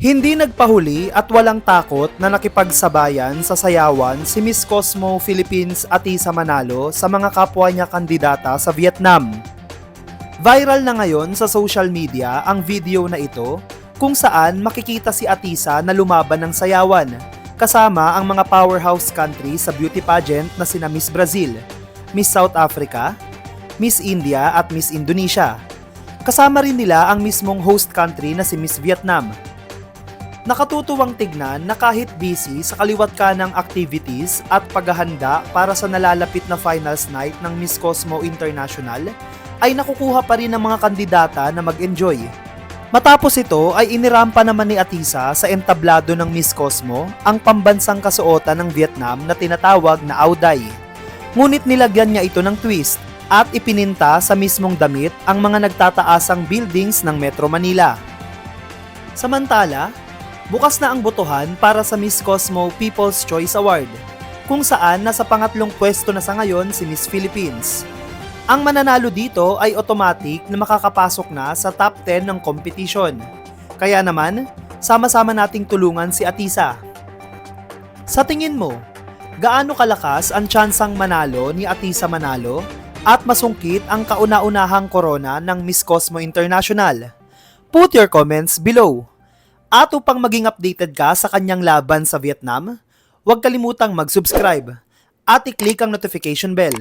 Hindi nagpahuli at walang takot na nakipagsabayan sa sayawan si Miss Cosmo Philippines Atisa Manalo sa mga kapwa niya kandidata sa Vietnam. Viral na ngayon sa social media ang video na ito kung saan makikita si Atisa na lumaban ng sayawan kasama ang mga powerhouse country sa beauty pageant na sina Miss Brazil, Miss South Africa, Miss India at Miss Indonesia. Kasama rin nila ang mismong host country na si Miss Vietnam. Nakatutuwang tignan na kahit busy sa kaliwat ka ng activities at paghahanda para sa nalalapit na finals night ng Miss Cosmo International, ay nakukuha pa rin ng mga kandidata na mag-enjoy. Matapos ito ay inirampa naman ni Atisa sa entablado ng Miss Cosmo ang pambansang kasuotan ng Vietnam na tinatawag na Auday. Ngunit nilagyan niya ito ng twist at ipininta sa mismong damit ang mga nagtataasang buildings ng Metro Manila. Samantala, bukas na ang botohan para sa Miss Cosmo People's Choice Award, kung saan nasa pangatlong pwesto na sa ngayon si Miss Philippines. Ang mananalo dito ay automatic na makakapasok na sa top 10 ng competition. Kaya naman, sama-sama nating tulungan si Atisa. Sa tingin mo, gaano kalakas ang tsansang manalo ni Atisa Manalo at masungkit ang kauna-unahang korona ng Miss Cosmo International? Put your comments below. At upang maging updated ka sa kanyang laban sa Vietnam, huwag kalimutang mag-subscribe at i-click ang notification bell